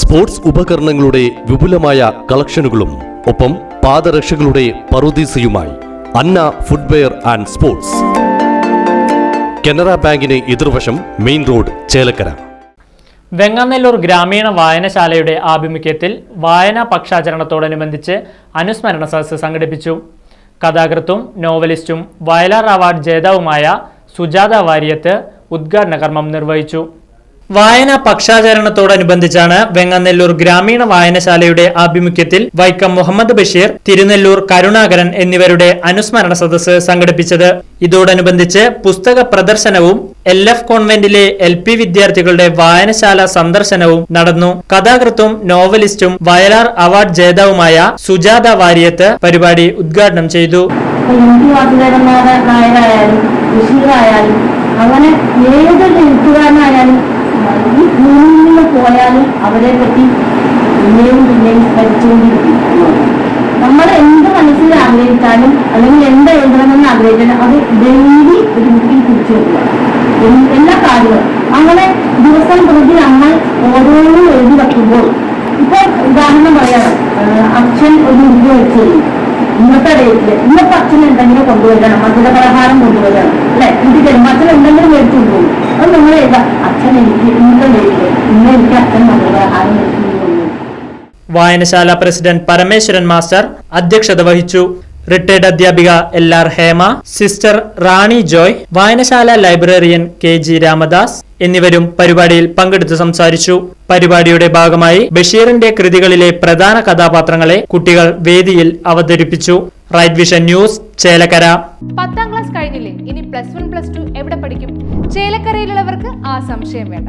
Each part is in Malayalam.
സ്പോർട്സ് ഉപകരണങ്ങളുടെ വിപുലമായ കളക്ഷനുകളും ഒപ്പം പാദരക്ഷകളുടെ പറുദീസയുമായി Anna footwear and sports. Canara ബാങ്കിന് എതിർവശം മെയിൻ റോഡ് ചേലക്കര. വെങ്ങാനല്ലൂർ ഗ്രാമീണ വായനശാലയുടെ ആഭിമുഖ്യത്തിൽ വായനാ പക്ഷാചരണത്തോടനുബന്ധിച്ച് അനുസ്മരണ സദസ്സ് സംഘടിപ്പിച്ചു. കഥാകൃത്തും നോവലിസ്റ്റും വയലാർ അവാർഡ് ജേതാവുമായ സുജാത വാര്യത്ത് ഉദ്ഘാടന കർമ്മം നിർവഹിച്ചു. വായന പക്ഷാചരണത്തോടനുബന്ധിച്ചാണ് വെങ്ങനെല്ലൂർ ഗ്രാമീണ വായനശാലയുടെ ആഭിമുഖ്യത്തിൽ വൈക്കം മുഹമ്മദ് ബഷീർ തിരുനെല്ലൂർ കരുണാകരൻ എന്നിവരുടെ അനുസ്മരണ സദസ്സ് സംഘടിപ്പിച്ചത്. ഇതോടനുബന്ധിച്ച് പുസ്തക പ്രദർശനവും എൽ എഫ് കോൺവെന്റിലെ എൽ പി വിദ്യാർത്ഥികളുടെ വായനശാല സന്ദർശനവും നടന്നു. കഥാകൃത്തും നോവലിസ്റ്റും വയലാർ അവാർഡ് ജേതാവുമായ സുജാത വാര്യത്ത് പരിപാടി ഉദ്ഘാടനം ചെയ്തു. അങ്ങനെ അവരെ പറ്റി പിന്നെയും പിന്നെയും പഠിച്ചുകൊണ്ടിരിക്കും. നമ്മൾ എന്ത് മനസ്സിൽ ആഗ്രഹിച്ചാലും അല്ലെങ്കിൽ എന്ത് എഴുതണമെന്ന് ആഗ്രഹിച്ചാലും അത് ഡെയിലി ഒരു ബുക്കിൽ തിരിച്ചു വെക്കുക എല്ലാ കാര്യങ്ങളും അങ്ങനെ ദിവസം പ്രതി നമ്മൾ ഓരോന്നും എഴുതി വെക്കുമ്പോൾ ഇപ്പൊ ഉദാഹരണം പറയാം. അച്ഛൻ ഒരു ബുക്ക് വെച്ച്. ഇന്നത്തെ ഡേറ്റിൽ ഇന്നത്തെ അച്ഛൻ എന്തെങ്കിലും കൊണ്ടുവരണം മധുര പലഹാരം കൊണ്ടുവരണം അല്ലെ? ഇത് അച്ഛൻ എന്തെങ്കിലും മേടിച്ചു കൊണ്ടുപോകും അത് നമ്മൾ എഴുതാം. അച്ഛൻ എനിക്ക് ഇന്നത്തെ ഡേറ്റിൽ ഇന്ന് എനിക്ക് അച്ഛൻ വായനശാല പ്രസിഡന്റ് പരമേശ്വരൻ മാസ്റ്റർ അധ്യക്ഷത വഹിച്ചു. റിട്ടയർഡ് അധ്യാപിക L R Hema sister Rani Joy വായനശാല ലൈബ്രറിയൻ കെ ജി രാമദാസ് എന്നിവരും പരിപാടിയിൽ പങ്കെടുത്ത് സംസാരിച്ചു. പരിപാടിയുടെ ഭാഗമായി ബഷീറിന്റെ കൃതികളിലെ പ്രധാന കഥാപാത്രങ്ങളെ കുട്ടികൾ വേദിയിൽ അവതരിപ്പിച്ചു. Right vision news Chelakkara. പത്താം ക്ലാസ് കഴിഞ്ഞില്ലേ? ഇനി പ്ലസ് വൺ പ്ലസ് ടു എവിടെ പഠിക്കും? ചേലക്കരയിലുള്ളവർക്ക് ആ സംശയം വേണ്ട.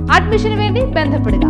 അഡ്മിഷന് വേണ്ടി ബന്ധപ്പെടുക.